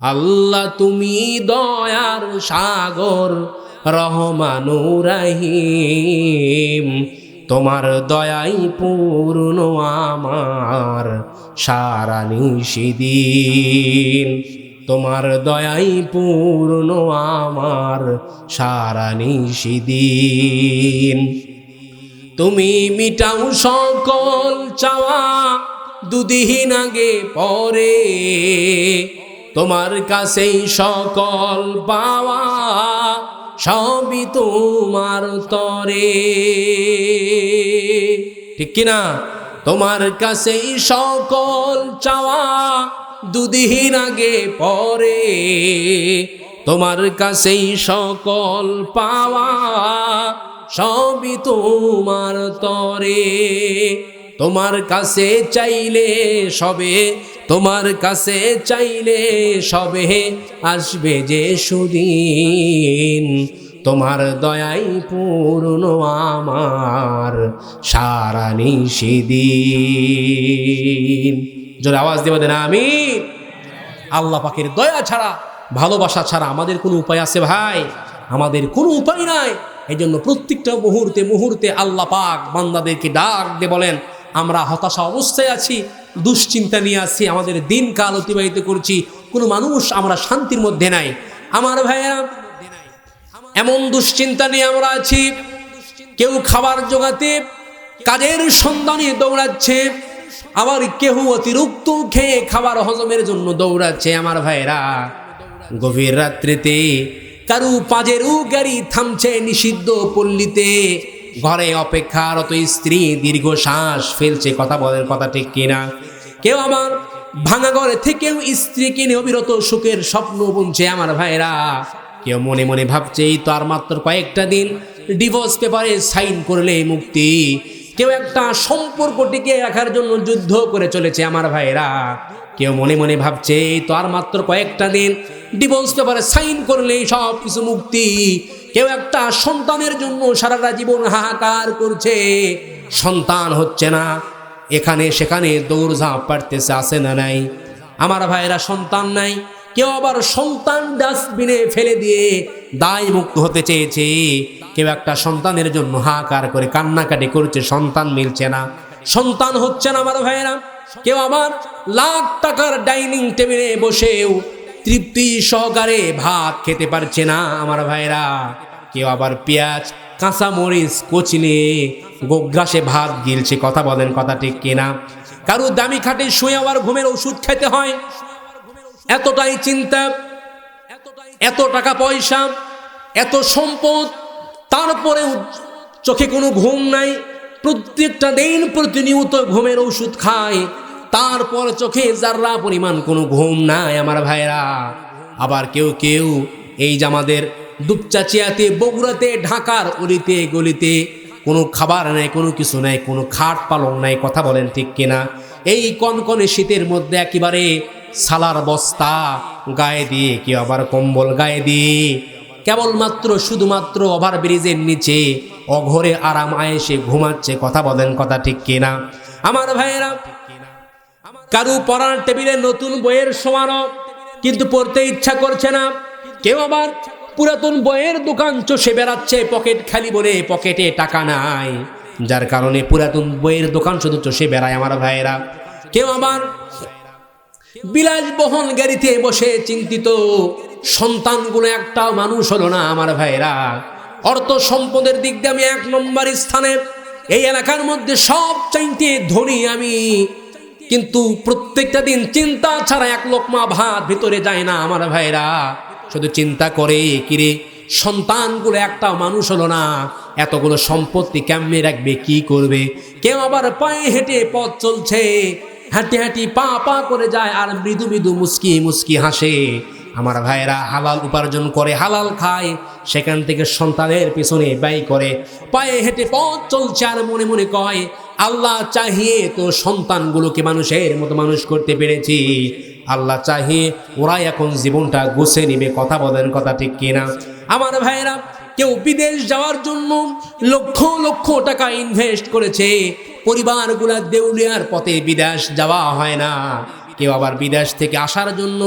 আল্লাহ তুমি দয়ার সাগর রহমানুরাহিম তোমার দয়াই পূর্ণ আমার সারা নিষিদিন তোমার দয়াই পূর্ণ আমার সারা নিষিদিন তুমি মিটাও সকল চাওয়া, দুদিন আগে পরে। তোমার কাছেই সকল পাওয়া সবই তোমার তরে। ঠিক কিনা? তোমার কাছেই সকল চাওয়া দুদিন আগে পরে। তোমার কাছেই সকল পাওয়া সবই তোমার তরে। তোমার কাছে চাইলে সবে তোমার কাছে চাইলে সবে আসবে যে সুদিন। তোমার দয়াই পূর্ণ আমার সারা নিষিদিন জোরে আওয়াজ দেবে দেন আমি আল্লাহ পাখির দয়া ছাড়া, ভালোবাসা ছাড়া আমাদের কোনো উপায় আছে ভাই? আমাদের কোনো উপায় নাই। এই জন্য প্রত্যেকটা মুহূর্তে মুহূর্তে আল্লাহ পাক বান্দাদেরকে ডাক দিয়ে বলেন, আমরা হতাশা অবস্থায় আছি দুশ্চিন্তা নিয়ে আছি আমাদের দিনকাল অতিবাহিত করছি, কোনো মানুষ আমরা শান্তির মধ্যে নাই। আমার ভাইয়া এমন দুশ্চিন্তা নিয়ে আমরা আছি, কেউ খাবার জোগাতে, কাজের সন্ধানে দৌড়াচ্ছে, আবার কেউ অতিরিক্ত খেয়ে খাবার হজমের জন্য দৌড়াচ্ছে। আমার ভাইরা গভীর রাত্রিতে কারু পাজেরও গাড়ি থামছে নিষিদ্ধ পল্লীতে। ঘরে অপেক্ষারত স্ত্রী দীর্ঘ শ্বাস ফেলছে, কথা বলেন কথা ঠিক কিনা? কেউ আমার ভাঙা ঘরে থেকেও স্ত্রীকে নিয়ে অবিরত সুখের স্বপ্ন বুনছে আমার ভাইরা কেউ মনে মনে ভাবছে, এই তো আর মাত্র কয়েকটা দিন ডিভোর্স পেপারে সাইন করলে মুক্তি। কেউ একটা সম্পর্ক টিকে রাখার জন্য যুদ্ধ করে চলেছে আমার ভাইরা কেউ মনে মনে ভাবছে তো আর মাত্র কয়েকটা দিন ডিভোর্স পেপারে সাইন করলেই সব কিছু মুক্তি। কেউ একটা সন্তানের জন্য সারাটা জীবন হাহাকার করছে। সন্তান হচ্ছে না। এখানে সেখানে দৌড়ঝাঁপ পারতেছে আসে না নাই? আমার ভাইয়েরা সন্তান নাই। কেউ আবার সন্তান ডাস্টবিনে ফেলে দিয়ে দায় মুক্ত হতে চেয়েছে। কেউ একটা সন্তানের জন্য হাহাকার করে, কান্নাকাটি করছে, সন্তান মিলছে না। সন্তান হচ্ছে না, আমার ভাইয়েরা। কেউ আবার লাখ টাকার ডাইনিং টেবিলে বসেও তৃপ্তি সহকারে ভাত খেতে পারছে না, আমার ভাইরা কেউ আবার পেঁয়াজ, কাঁচা মরিচ কচলে গোগ্রাসে ভাত গিলছে, কথা বলেন কথা ঠিক কিনা? কারও দামি খাটে শুয়ে আবার ঘুমের ওষুধ খেতে হয়? এতটাই চিন্তা, এত টাকা পয়সা, এত সম্পদ, তারপরেও চোখে কোনো ঘুম নাই প্রত্যেকটা দিন প্রতিনিয়ত ঘুমের ওষুধ খায় তারপর চোখে যার্রা পরিমাণ কোনো ঘুম নাই আমার ভাইরা আবার কেউ কেউ এই যে আমাদের দুপচাচিয়াতে, বগুড়াতে, ঢাকার অলিতে, গলিতে কোনো খাবার নেই, কোনো কিছু নেই, কোনো খাট পালং নাই, কথা বলেন ঠিক কিনা? এই কনকনে শীতের মধ্যে একেবারে সালার বস্তা গায়ে দিয়ে, কেউ আবার কম্বল গায়ে দিয়ে, কেবলমাত্র, শুধুমাত্র ওভার ব্রিজের নিচে অঘরে আরাম আয়েসে ঘুমাচ্ছে, কথা বলেন কথা ঠিক কিনা? আমার ভাইয়েরা, কারু পড়ার টেবিলে নতুন বইয়ের সমারো কিন্তু পড়তে ইচ্ছা করছে না। কেউ আবার পুরাতন বইয়ের দোকান চষে বেড়াচ্ছে, পকেট খালি বলে পকেটে টাকা নাই। যার কারণে পুরাতন বইয়ের দোকান শুধু চষে বেড়ায়, আমার ভাইয়েরা। কেউ আবার বিলাসবহন গাড়িতে বসে চিন্তিত, সন্তানগুলো একটাও মানুষ হলো না, আমার ভাইরা অর্থ সম্পদের দিক দিয়ে আমি এক নম্বর স্থানে। এই এলাকার মধ্যে সব চাইতে ধনী আমি। কিন্তু প্রত্যেকটা দিন চিন্তা ছাড়া এক লোকমা ভাত ভিতরে যায় না আমার ভাইরা। শুধু চিন্তা করে কিরে সন্তানগুলো একটা মানুষ হলো না। এতগুলো সম্পত্তি কেমনে রাখবে? কি করবে? কেউ আবার পায়ে হেঁটে পথ চলছে। হাঁটি হাঁটি পা পা করে যায় আর মৃদু মৃদু মুস্কি মুস্কি হাসে। আমার ভাইয়েরা হালাল উপার্জন করে হালাল খায়, সেখান থেকে সন্তানের পিছনে ব্যয় করে। পায়ে হেঁটে পথ চলছে আর মনে মনে কয়, আল্লাহ চাহিয়ে তো সন্তানগুলোকে মানুষের মতো মানুষ করতে পেরেছি। আল্লাহ চাহিয়ে ওরাই এখন জীবনটা গুছে নিবে, কথা বলেন কথা ঠিক কিনা? আমার ভাইয়েরা, কেউ বিদেশ যাওয়ার জন্য লক্ষ লক্ষ টাকা ইনভেস্ট করেছে, পরিবারগুলা দেউলিয়ার পথে বিদেশ যাওয়া হয় না। কেউ আবার বিদেশ থেকে আসার জন্য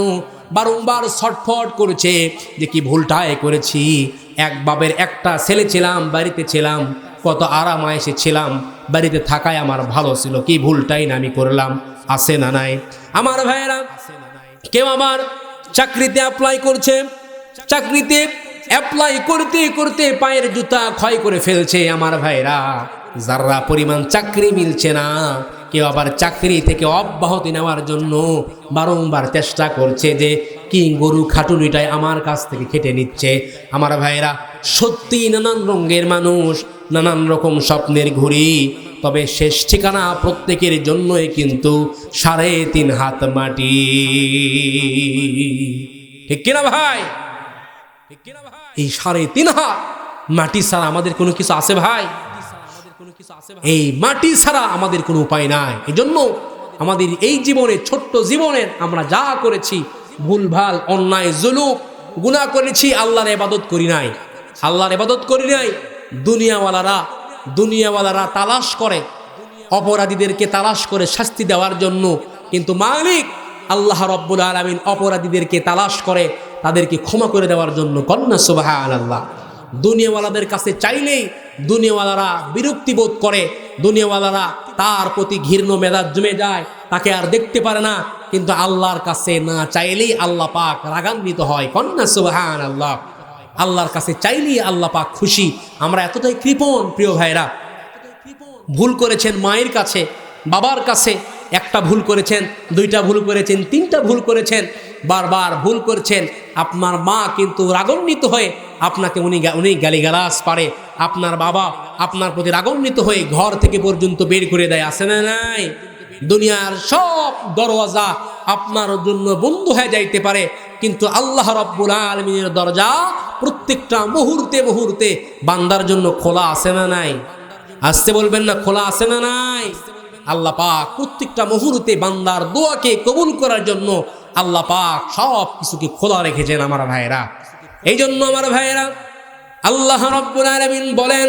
বারংবার ছটফট করেছে যে কি ভুলটাই করেছি। এক বাবের একটা ছেলে ছিলাম, বাড়িতে ছিলাম, কত আরাম আয়েসে ছিলাম, বাড়িতে থাকায় আমার ভালো ছিল, কি ভুলটাই না আমি করলাম আসে না নাই? আমার ভাইয়েরা, কেউ আমার চাকরিতে অ্যাপ্লাই করছে, চাকরিতে অ্যাপ্লাই করতে করতে পায়ের জুতা ক্ষয় করে ফেলছে আমার ভাইরা যারা পরিমাণ চাকরি মিলছে না কেউ আবার চাকরি থেকে অব্যাহতি নেওয়ার জন্য বারংবার চেষ্টা করছে যে কি গরু খাটুনিটাই আমার কাছ থেকে খেটে নিচ্ছে। আমার ভাইরা সত্যি নানান রঙের মানুষ, নানান রকম স্বপ্নের ঘুড়ি, তবে শেষ ঠিকানা প্রত্যেকের জন্যই কিন্তু সাড়ে তিন হাত মাটি। ঠিক কিনা ভাই? ঠিক কিনা ভাই? এই সাড়ে তিন হাত মাটি ছাড়া আমাদের কোনো কিছু আছে ভাই? এই মাটি ছাড়া আমাদের কোনো উপায় নাই। এই জন্য আমাদের এই জীবনে ছোট্ট জীবনের আমরা যা করেছি, ভুলভাল, অন্যায় জুলুক গুনাহ করেছি, আল্লাহর ইবাদত করি নাই। আল্লাহর ইবাদত করি নাই, দুনিয়াওয়ালারা দুনিয়াওয়ালারা তালাশ করে, অপরাধীদেরকে তালাশ করে শাস্তি দেওয়ার জন্য। কিন্তু মালিক আল্লাহ রব্বুল আলমিন অপরাধীদেরকে তালাশ করে, তাদেরকে ক্ষমা করে দেওয়ার জন্য কন্যা সুবাহ আল্লাহ দুনিয়াওয়ালাদের কাছে চাইলেই দুনিয়াওয়ালারা বিরক্তি বোধ করে। দুনিয়াওয়ালারা তার প্রতি ঘৃণ্য মেজাজ জমে যায়, তাকে আর দেখতে পারে না। কিন্তু আল্লাহর কাছে না চাইলেই আল্লাহ পাক রাগান্বিত হয়। কন্যা সুবাহান আল্লাহ আল্লাহর কাছে চাইলেই আল্লাহ পাক খুশি। আমরা এতটাই কৃপণ, প্রিয় ভাইরা। ভুল করেছেন মায়ের কাছে, বাবার কাছে একটা ভুল করেছেন, দুইটা ভুল করেছেন, তিনটা ভুল করেছেন, বারবার ভুল করছেন। আপনার মা কিন্তু রাগান্বিত হয়ে আপনাকে উনি উনি গালিগালাস পারে। আপনার বাবা আপনার প্রতি রাগান্বিত হয়ে ঘর থেকে পর্যন্ত বের করে দেয় আসে না নাই? দুনিয়ার সব দরওয়াজা আপনার জন্য বন্ধ হয়ে যাইতে পারে। কিন্তু আল্লাহ রব্বুল আলমিনের দরজা প্রত্যেকটা মুহূর্তে মুহূর্তে বান্দার জন্য খোলা আসে না নাই? আসতে বলবেন না, খোলা আসে না নাই? আল্লাহ পাক প্রত্যেকটা মুহূর্তে বান্দার দোয়াকে কবুল করার জন্য আল্লাহ পাক সব কিছুকে খোলা রেখেছেন আমার ভাইরা এই জন্য আমার ভাইরা আল্লাহ রব্বুল আলামিন বলেন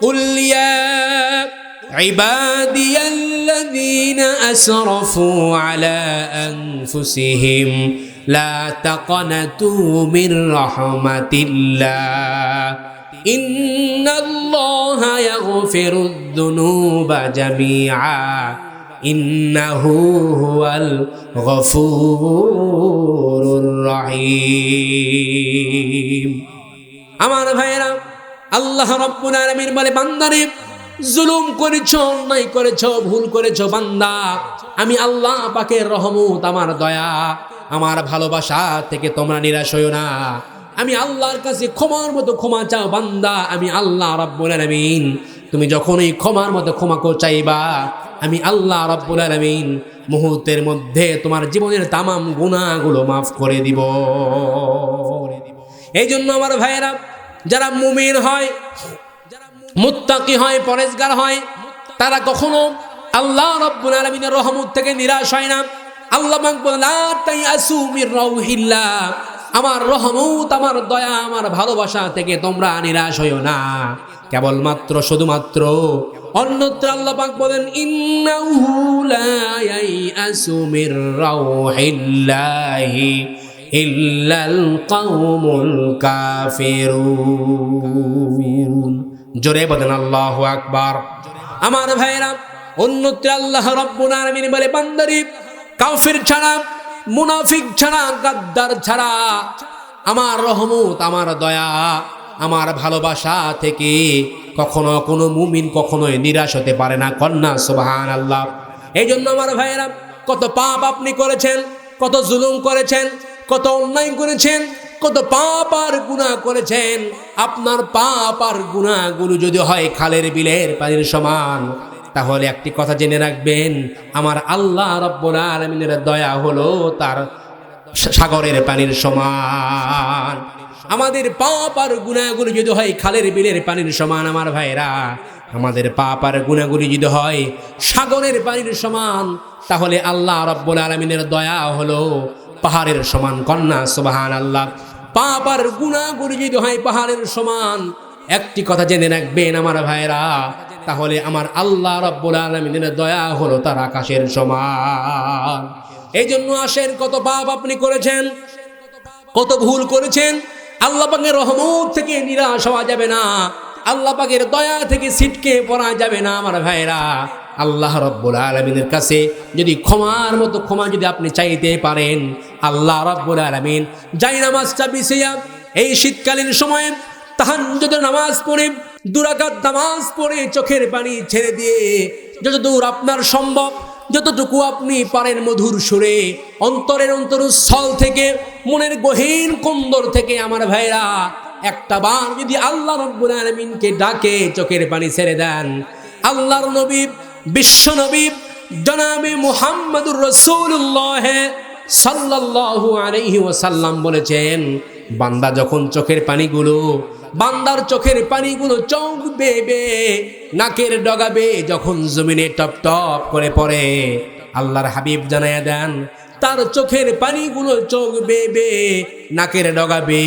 قل يا عبادي الذين أسرفوا على أنفسهم لا تقنطوا من رحمة الله إن الله يغفر الذنوب جميعا إنه هو الغفور الرحيم আমার ভাইয়েরা আল্লাহ রব্বুল আলামিন বলে বান্দারে জুলুম করেছ অন্যায় করেছ ভুল করেছ বান্দা আমি আল্লাহ পাকের রহমত আমার দয়া আমার ভালোবাসা থেকে তোমরা নিরাশ হইও না আমি আল্লাহর কাছে ক্ষমার মতো ক্ষমা চাও বান্দা আমি আল্লাহ রব্বুল আলামিন। তুমি যখনই ক্ষমার মতো ক্ষমা কো চাইবা আমি আল্লাহ রব্বুল আলামিন মুহূর্তের মধ্যে তোমার জীবনের তামাম গুণাগুলো মাফ করে দিব। এই জন্য আমার ভাইয়েরা যারা মুমিন হয় মুত্তাকি হয় পরেজগার হয় তারা কখনো আল্লাহ রব্বুল আলামিনের রহমত থেকে নিরাশ হয় না। আল্লাহ পাক বলেন, "লা তাইয়াসু মির রাউহিল্লাহ।" আমার রহমত, আমার দয়া, আমার ভালোবাসা থেকে তোমরা নিরাশ হইও না। কেবলমাত্র, শুধুমাত্র অন্যত্র আল্লাহ পাক বলেন, ইন্নাহু লা ইয়াইয়াসু মির রাউহিল্লাহি ইল্লাল কাউমুল কাফিরুন। জোরে বলেন, আল্লাহু আকবার। আমার ভাইরা অন্যত্র আল্লাহ রব্বুল আলামিন বলে, বান্দারি, কাফির ছাড়া মুনাফিক ছাড়া, গাদ্দার ছাড়া, আমার রহমত, আমার দয়া, আমার ভালোবাসা থেকে কখনো কোনো মুমিন কখনোই নিরাশ হতে পারে না। কন্যা সুবহান আল্লাহ এই জন্য আমার ভাইয়েরা, কত পাপ আপনি করেছেন, কত জুলুম করেছেন, কত অন্যায় করেছেন, কত পাপ আর গুণা করেছেন, আপনার পাপ আর গুণাগুলো যদি হয় খালের বিলের পানির সমান তাহলে একটি কথা জেনে রাখবেন, আমার আল্লাহ রব্বুল আলমিনের দয়া হলো তার সাগরের পানির সমান। আমাদের পাপ আর গুণাগুলি যদি হয় খালের বিলের পানির সমান, আমার ভাইরা। আমাদের পাপ আর গুণাগুলি যদি হয় সাগরের পানির সমান, তাহলে আল্লাহ রব্বুল আলমিনের দয়া হলো পাহাড়ের সমান। কন্যা সুবাহান আল্লাহ পাপ আর গুণাগুলি যদি হয় পাহাড়ের সমান, একটি কথা জেনে রাখবেন, আমার ভাইরা। তাহলে আমার আল্লাহ রব্বুল আলমিনের দয়া হলো তার আকাশের সমান। এই জন্য আসেন, কত পাপ আপনি করেছেন, কত ভুল করেছেন, আল্লাহ পাকের রহমত থেকে নিরাশ হওয়া যাবে না, আল্লাহ দয়া থেকে সিটকে পড়া যাবে না আমার ভাইরা আল্লাহ রব্বুল আলমিনের কাছে যদি ক্ষমার মতো ক্ষমা যদি আপনি চাইতে পারেন, আল্লাহ রব্বুল আলমিন যাই নামাজটা বিছিয়া, এই শীতকালীন সময়ে তাহান যদি নামাজ পড়ে দুরাকাত নামাজ পড়ে চোখের পানি ছেড়ে দিয়ে যতদূর আপনার সম্ভব, যতটুকু আপনি পারেন মধুর সুরে, অন্তরের অন্তরস্থল থেকে, মনের গহীন কুন্দর থেকে আমার ভাইরা, একটা বার যদি আল্লাহ রব্বুল আলমিনকে ডাকে, চোখের পানি ছেড়ে দেন। আল্লাহর নবী, বিশ্ব নবী, জনাবে মুহাম্মদুর রসুল্লাহ সাল্লাল্লাহু আলাইহি ওয়াসাল্লাম বলেছেন, বান্দা যখন চোখের পানিগুলো বান্দার চোখের পানিগুলো চোখ বেবে, নাকের ডগাবে যখন জমিনে টপ টপ করে পড়ে। আল্লাহর হাবিব জানায়া দেন, তার চোখের পানিগুলো চোখ বেবে, নাকের ডগাবে,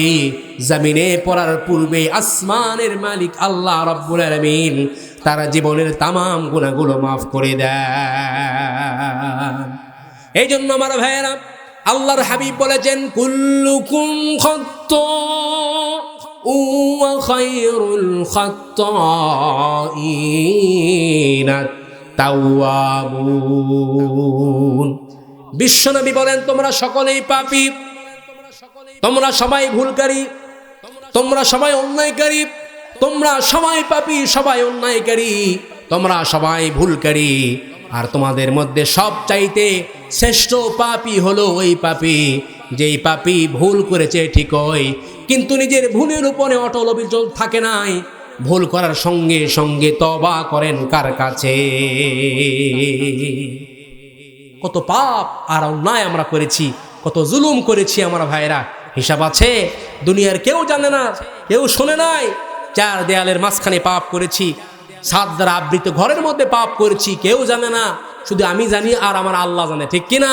জমিনে পড়ার পূর্বে আসমানের মালিক আল্লাহ রব্বুল আলামিন তার জীবনের তামাম গুণাগুলো মাফ করে দেন। এই জন্য আমার ভাইয়েরা, আল্লাহর হাবিব বলেছেন, কুল্লুকুম খত্ত وخير الخطائين التوابون বিশ্বনবী বলেন তোমরা সকলেই পাপী তোমরা সবাই ভুলকারী তোমরা সবাই অন্যায়কারী তোমরা সবাই পাপী সবাই অন্যায়কারী তোমরা সবাই ভুলকারী আর তোমাদের মধ্যে সব চাইতে শ্রেষ্ঠ পাপী হলো ওই পাপী যেই পাপী ভুল করেছে ঠিকই কিন্তু নিজের ভুলের উপরে অটল অবিচল থাকে নাই। ভুল করার সঙ্গে সঙ্গে তবা করেন কার কাছে? কত পাপ আর অন্যায় আমরা করেছি, কত জুলুম করেছি আমার ভাইরা হিসাব আছে, দুনিয়ার কেউ জানে না, কেউ শোনে নাই। চার দেয়ালের মাঝখানে পাপ করেছি, সাত দ্বারা আবৃত ঘরের মধ্যে পাপ করেছি, কেউ জানে না। শুধু আমি জানি আর আমার আল্লাহ জানে, ঠিক কিনা?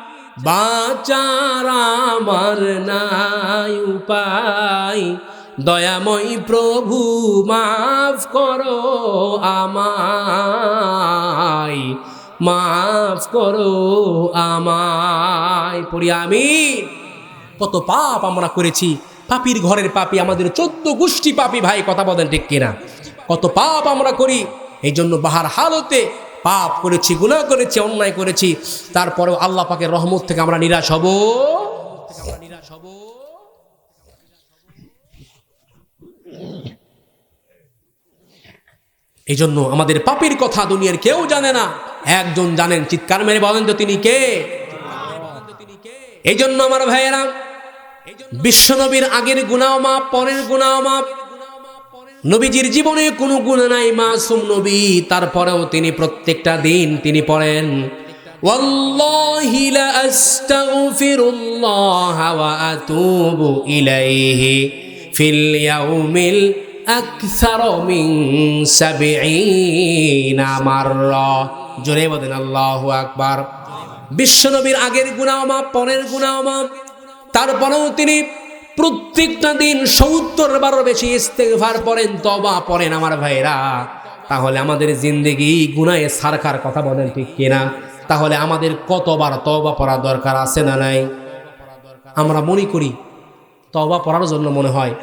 বাচার আমার নাই উপায়। দয়াময় প্রভু, মাফ করো আমায়। মাফ করো আমায়। পড়ি আমি। কত পাপ আমরা করেছি। পাপির ঘরের পাপি, আমাদের চোদ্দ গোষ্ঠী পাপি ভাই, কথা বলেন ঠিক কিনা? কত পাপ আমরা করি। এই জন্য বাহার হালতে পাপ করেছি গুণা করেছি, অন্যায় করেছি, তারপরেও আল্লাহ পাকের রহমত থেকে আমরা নিরাশ হব। এই জন্য আমাদের পাপির কথা দুনিয়ার কেউ জানে না। একজন জানেন, চিৎকার মেরে বলেন তো তিনি কে? এই জন্য আমার ভাইয়েরা, বিশ্বনবীর আগের গুণাও মাপ পরের গুণাও মাপ নবীজির জীবনে কোনো গুণ নাই মাসুম নবী তারপরেও তিনি প্রত্যেকটা দিন তিনি পড়েন والله لأستغفر الله وأتوب إليه في اليوم الأكثر من سبعين مرة জোরে বলেন আল্লাহু আকবার বিশ্বনবীর আগের গুণামা পরের গুণামা তারপরেও তিনি প্রত্যেকটা দিন সত্তর বারো বেশি ইস্তেগফার পড়েন তবা পড়েন আমার ভাইরা তাহলে আমাদের জিন্দেগি গুনায় সারকার কথা বলেন ঠিক কিনা? তাহলে আমাদের কতবার তবা পড়া দরকার আছে না নাই? আমরা মনে করি তবা পড়ার জন্য মনে হয়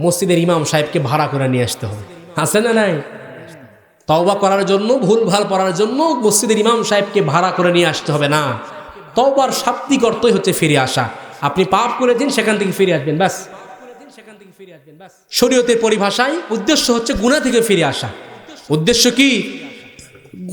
মসজিদের ইমাম সাহেবকে ভাড়া করে নিয়ে আসতে হবে। আছে না নাই? তওবা করার জন্য ভুল ভালো পড়ার জন্য মসজিদের ইমাম সাহেবকে ভাড়া করে নিয়ে আসতে হবে না। তওবার শাব্দিক অর্থই হচ্ছে ফিরে আসা। আপনি পাপ করেছেন সেখান থেকে ফিরে আসবেন, ব্যাস। শরীয়তের পরিভাষায় উদ্দেশ্য হচ্ছে গুণা থেকে ফিরে আসা। উদ্দেশ্য কি?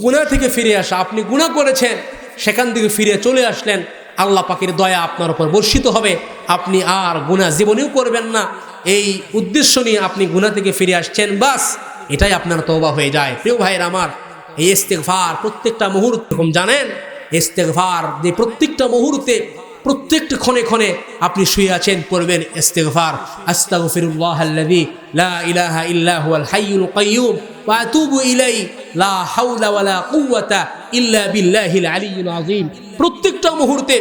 গুণা থেকে ফিরে আসা। আপনি গুণা করেছেন, সেখান থেকে ফিরে চলে আসলেন। আল্লাহ পাকের দয়া আপনার উপর বর্ষিত হবে। আপনি আর গুণা জীবনেও করবেন না। এই উদ্দেশ্য নিয়ে আপনি গুণা থেকে ফিরে আসছেন বাস এটাই আপনার তওবা হয়ে যায়। প্রিয় ভাইয়ের আমার, এই ইস্তেগফার প্রত্যেকটা মুহূর্ত জানেন? ইস্তেগফার যে প্রত্যেকটা মুহূর্তে প্রত্যেকটা ক্ষণে ক্ষণে আপনি শুয়ে আছেন, পড়বেন ইস্তেগফার। আস্তাগফিরুল্লাহ আল্লাযী লা ইলাহা ইল্লা হুয়াল হাইয়ুল কাইয়্যুম ওয়া আতুবু ইলাই লা হাওলা ওয়ালা কুওয়াতা ইল্লা বিল্লাহিল আলিয়্যিল আযীম। প্রত্যেকটা মুহূর্তে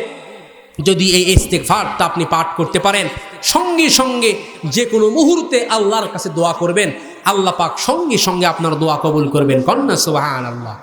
যদি এই ইস্তেগফারটা আপনি পাঠ করতে পারেন, সঙ্গে সঙ্গে যে কোনো মুহূর্তে আল্লাহর কাছে দোয়া করবেন, আল্লাহ পাক সঙ্গে সঙ্গে আপনার দোয়া কবুল করবেন। কন্যা সুবহানাল্লাহ।